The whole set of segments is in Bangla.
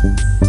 Thank you.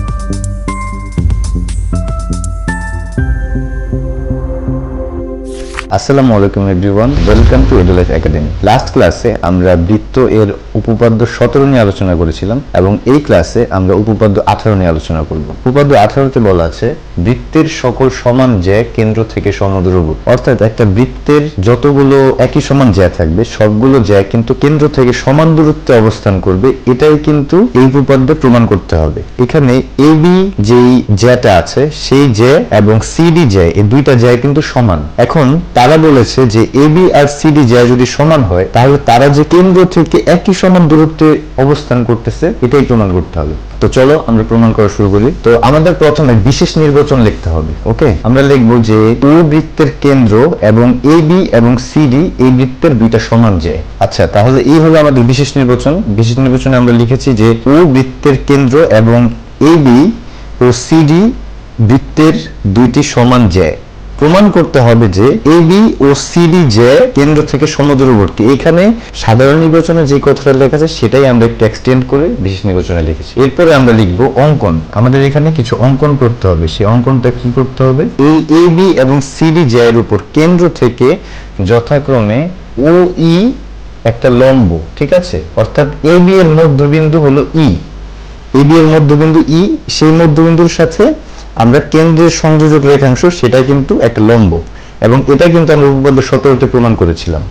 আসসালামু আলাইকুম everyone, welcome to Edulife academy. Last ক্লাসে আমরা বৃত্ত এর উপপাদ্য সতেরো নিয়ে আলোচনা করেছিলাম এবং এই ক্লাসে আমরা উপপাদ্য আঠারো নিয়ে আলোচনা করব। উপপাদ্য আঠারোতে বলা আছে, বৃত্তের সকল সমান জ্যা কেন্দ্র থেকে সমদূরবর্তী অর্থাৎ একটা বৃত্তের যতগুলো একই সমান জ্যা থাকবে, সবগুলো জ্যা কিন্তু কেন্দ্র থেকে সমান দূরত্বে অবস্থান করবে, এটাই কিন্তু এই উপপাদ্য প্রমাণ করতে হবে। এখানে এ বি যেই জ্যাটা আছে, সেই জ্যা এবং সিডি জ্যা, এই দুইটা জ্যা কিন্তু সমান। এখন তারা বলেছে যে এ বি আর সিডি জ্যা যদি সমান হয়, তাহলে তারা যে কেন্দ্র থেকে একই সমান দূরত্বে অবস্থান করতেছে, এটাই প্রমাণ করতে হবে। তো চলো আমরা প্রমাণ করা শুরু করি। তো আমাদের প্রথমে বিশেষ নির্বাচন লিখতে হবে, ওকে? আমরা লিখব যে ও বৃত্তের কেন্দ্র এবং এ বি এবং সিডি এই বৃত্তের দুইটা সমান যায়। আচ্ছা তাহলে এই হলো আমাদের বিশেষ নির্বাচন। বিশেষ নির্বাচনে আমরা লিখেছি যে ও বৃত্তের কেন্দ্র এবং এ বি ও সিডি বৃত্তের দুইটি সমান যায়। প্রমাণ করতে হবে যে এ বি ও সিডি যে কেন্দ্র থেকে সমদূরবর্তী। এখানে সাধারণ নির্বাচনে যে কথাটা লেখা আছে, সেটাই আমরা একটু এক্সটেন্ড করে বিশেষ নির্বাচনে লিখেছি। এরপরে আমরা লিখব অঙ্কন। আমাদের এখানে কিছু অঙ্কন করতে হবে। সেই অঙ্কনটা কি করতে হবে? এই এ বি এবং সিডি এর উপর কেন্দ্র থেকে যথাক্রমে ও ই একটা লম্ব, ঠিক আছে? অর্থাৎ এ বি এর মধ্যবিন্দু হলো ই এ বি এর মধ্যবিন্দু ই সেই মধ্যবিন্দুর সাথে আমরা কেন্দ্রের সংযোজক রেখাংশ, সেটা কিন্তু একটা লম্ব। এবং এটা কিন্তু আমরা উপপাদ্য সতেরোতে প্রমাণ করেছিলাম।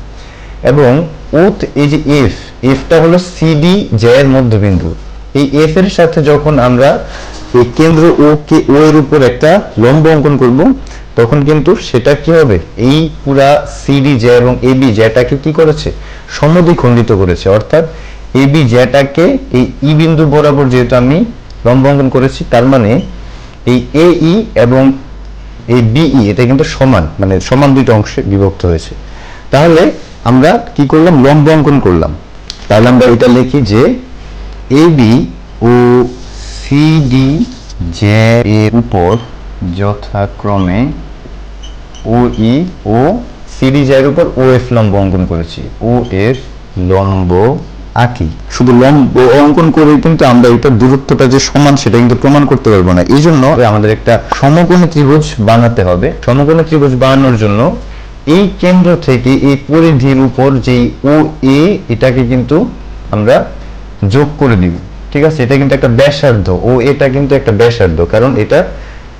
এবং ওত এই যে এফ এফটা হলো সিডি জে এর মধ্যবিন্দু। এই এফ এর সাথে যখন আমরা এই কেন্দ্র ও কে ও এর উপর একটা লম্ব অঙ্কন করব, তখন কিন্তু সেটা কি হবে? এই পুরা সিডি জে এবং এবি জেটাকে কি করেছে? সমদ্বিখণ্ডিত করেছে। অর্থাৎ এবি জেটাকে এই ই বিন্দু বরাবর যেহেতু আমি লম্ব অঙ্কন করেছি, তার মানে এই এ ই এবং এই বিই এটা কিন্তু সমান মানে সমান দুইটা অংশে বিভক্ত হয়েছে। তাহলে আমরা কি করলাম? লম্ব অঙ্কন করলাম। তাহলে আমরা এটা লিখি যে এ বি ও সিডি জে এর উপর যথাক্রমে ও ই ও সিডি জের উপর ও এফ লম্ব অঙ্কন করেছি। ও এফ লম্ব আঁকি শুধু লম্ব অঙ্কন করে কিন্তু আমরা এটা দূরত্বটা যে সমান সেটা কিন্তু প্রমাণ করতে পারব না। এই জন্য আমাদের একটা সমকোণী ত্রিভুজ বানাতে হবে। সমকোণী ত্রিভুজ বানানোর জন্য এই কেন্দ্র থেকে এই পরিধির উপর যেই ও এ এটাকে কিন্তু আমরা যোগ করে দিব ঠিক আছে? এটা কিন্তু একটা ব্যাসার্ধ। ও এটা কিন্তু একটা ব্যাসার্ধ। কারণ এটা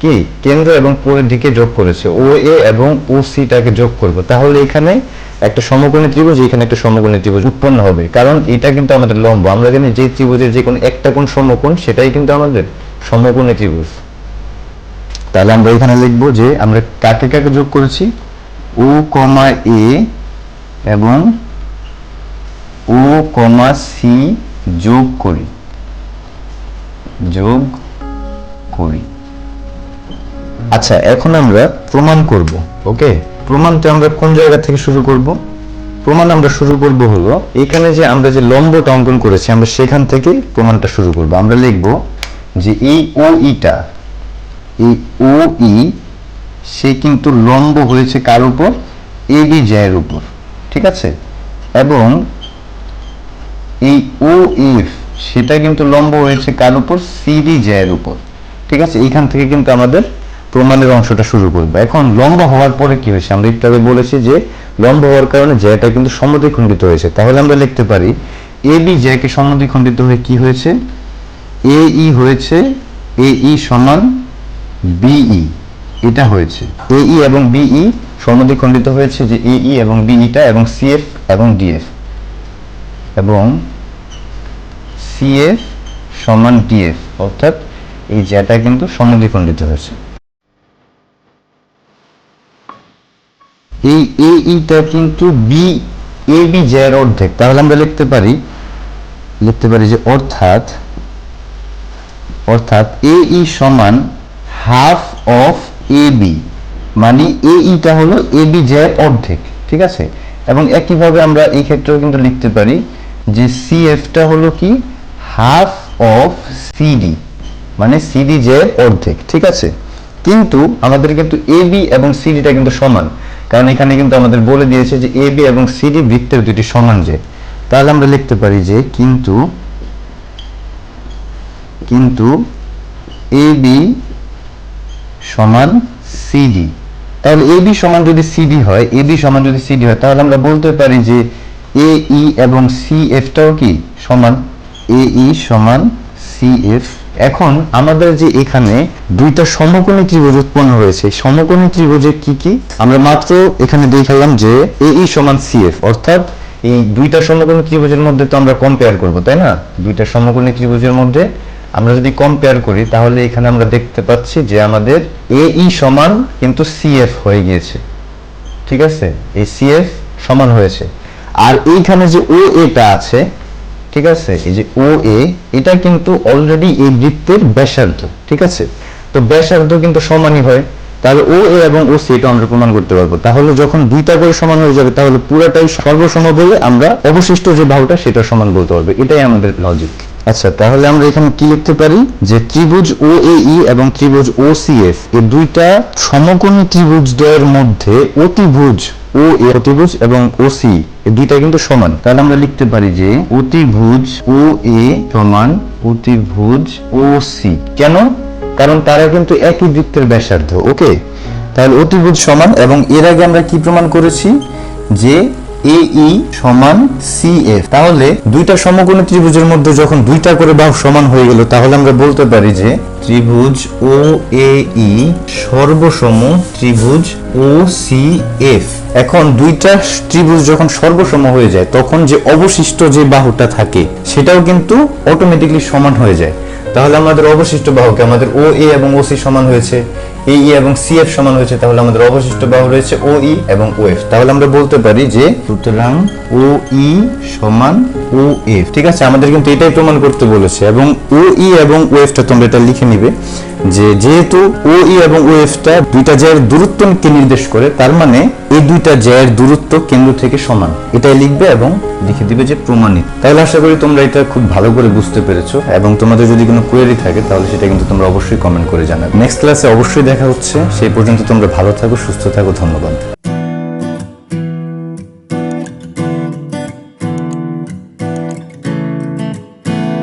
কি? কেন্দ্র এবং পরিধিকে যোগ করেছে। ও এ এবং ও সিটাকে যোগ করব। তাহলে এখানে একটা সমকোণী ত্রিভুজ, এখানে একটা সমকোণী ত্রিভুজ উৎপন্ন হবে। কারণ এটা কিন্তু আমাদের লম্ব। আমরা জানি যে ত্রিভুজের যে কোনো একটা কোণ সমকোণ, সেটাই কিন্তু আমাদের সমকোণী ত্রিভুজ। তাহলে আমরা এখানে লিখব যে আমরা কাকে কাকে যোগ করেছি? ও কমা এ এবং ও কমা সি যোগ করি। যোগ করি। আচ্ছা এখন আমরা প্রমাণ করব, ওকে? প্রমাণটা আমরা কোন জায়গা থেকে শুরু করব? প্রমাণ আমরা শুরু করব হলো, এখানে যে আমরা যে লম্বটা অঙ্কন করেছি, আমরা সেখান থেকে প্রমাণটা শুরু করব। আমরা লিখব যে এই ও ইটা এই ও ই সে কিন্তু লম্ব হয়েছে কার উপর? এ বি জয়ের উপর, ঠিক আছে? এবং এই ও এফ সেটা কিন্তু লম্ব হয়েছে কার উপর? সি সিডি জয়ের উপর, ঠিক আছে? এইখান থেকে কিন্তু আমাদের প্রমাণের অংশটা শুরু করব। এখন লম্বা হওয়ার পরে কি হয়েছে? আমরা একটু আগে বলেছি যে লম্ব হওয়ার কারণে জ্যাটা কিন্তু সমদ্বিখণ্ডিত হয়েছে। তাহলে আমরা লিখতে পারি এ বি জ্যাকে সমদ্বিখণ্ডিত হয়ে কি হয়েছে? এ ই হয়েছে এ ই সমান বিই এটা হয়েছে। এ ই এবং বিই সমদ্বিখণ্ডিত হয়েছে যে এ ই এবং বিইটা এবং সিএফ এবং ডিএফ এবং সিএফ সমান ডিএফ অর্থাৎ এই জ্যাটা কিন্তু সমদ্বিখণ্ডিত হয়েছে। এই এ ইটা কিন্তু বি এ বি জ্যার অর্ধেক। তাহলে আমরা লিখতে পারি লিখতে পারি যে অর্থাৎ অর্থাৎ এ ই সমান হাফ অফ এ বি মানে এ ইটা হলো এ বি জ্যার অর্ধেক, ঠিক আছে? এবং একইভাবে আমরা এই ক্ষেত্রেও কিন্তু লিখতে পারি যে সি এফটা হলো কি? হাফ অফ সিডি মানে সিডি জ্যার অর্ধেক, ঠিক আছে? কিন্তু আমাদের কিন্তু এ বি এবং সিডিটা কিন্তু সমান। কারণ এখানে কিন্তু আমাদের বলে দিয়েছে যে এ বি এবং সিডি বৃত্তের দুটি সমান যে। তাহলে আমরা লিখতে পারি যে কিন্তু কিন্তু এ বি সমান সিডি তাহলে এ বি সমান যদি সিডি হয় এ বি সমান যদি সিডি হয়, তাহলে আমরা বলতে পারি যে এ ই এবং সি এফটাও কি? সমান এ ই সমান সি এফ এখন আমাদের যে এখানে দুইটা সমকোণী ত্রিভুজ উৎপন্ন হয়েছে সমকোণী ত্রিভুজের কি কি? আমরা মাত্র এখানে দেখালাম যে এ ই সমান সি এফ, অর্থাৎ এই দুইটা সমকোণী ত্রিভুজের মধ্যে তো আমরা কম্পেয়ার করব, তাই না? দুইটা সমকোণী ত্রিভুজের মধ্যে আমরা যদি কম্পেয়ার করি, তাহলে এখানে আমরা দেখতে পাচ্ছি যে আমাদের এ ই সমান কিন্তু সিএফ হয়ে গিয়েছে। ঠিক আছে? এই সিএফ সমান হয়েছে। আর এইখানে যে ও এটা আছে ঠিক আছে? এই যে ও এ এটা কিন্তু অলরেডি এই বৃত্তের ব্যাসার্ধ, ঠিক আছে? তো ব্যাসার্ধ কিন্তু সমানই হয়। তাহলে ও এ এবং ও সি এটা আমরা প্রমাণ করতে পারব। তাহলে যখন দুইটা করে সমান হয়ে যাবে, তাহলে পুরাটাই সর্বসম বলে আমরা অবশিষ্ট যে ভাবটা সেটা সমান বলতে পারব। এটাই আমাদের লজিক আচ্ছা তাহলে আমরা এখানে কি লিখতে পারি? যে ত্রিভুজ ও ই এবং ত্রিভুজ ও এফ এই দুইটা সমকোণী ত্রিভুজ দ্বয়ের মধ্যে অতিভুজ ও এ অতিভুজ এবং ও সি এই দুইটা কিন্তু সমান। তাহলে আমরা লিখতে পারি যে অতিভুজ ও এ সমান অতিভুজ ও সি কেন? কারণ তারা কিন্তু একই বৃত্তের ব্যাসার্ধ, ওকে? তাহলে অতিভুজ সমান এবং এর আগে আমরা কি প্রমাণ করেছি? যে এ ই সমান সি এফ। তাহলে দুইটা সমকোণী ত্রিভুজের মধ্যে যখন দুইটা করে বাহু সমান হয়ে গেল, তাহলে আমরা বলতে পারি যে ত্রিভুজ ও এ ই সর্বসম ত্রিভুজ ও সি এফ এখন দুইটা ত্রিভুজ যখন সর্বসম হয়ে যায়, তখন যে অবশিষ্ট যে বাহুটা থাকে, সেটাও কিন্তু অটোমেটিকলি সমান হয়ে যায়। তাহলে আমাদের অবশিষ্ট বাহুকে আমাদের ও এ এবং ও সি সমান হয়েছে এ ই এবং সি এফ সমান হয়েছে, তাহলে আমাদের অবশিষ্ট বাহু রয়েছে ও ই এবং ও এফ তাহলে আমরা বলতে পারি যে সুতরাং ও ই সমান ও এফ ঠিক আছে? আমাদের কিন্তু এটাই প্রমাণ করতে বলেছে। এবং ও ই এবং ও এফটা তোমরা এটা লিখে নিবে যে, যেহেতু ও ই এবং ও এফটা দুইটা জায়ের দূরত্বকে নির্দেশ করে, তার মানে এই দুইটা জায়ের দূরত্ব কেন্দ্র থেকে সমান। এটাই লিখবে এবং লিখে দিবে যে প্রমাণিত। তাহলে আশা করি তোমরা এটা খুব ভালো করে বুঝতে পেরেছ। এবং তোমাদের যদি কোনো কোয়েরি থাকে, তাহলে সেটা কিন্তু তোমরা অবশ্যই কমেন্ট করে জানাবে। নেক্সট ক্লাসে অবশ্যই দেখা হচ্ছে। সেই পর্যন্ত তোমরা ভালো থাকো, সুস্থ থাকো, ধন্যবাদ।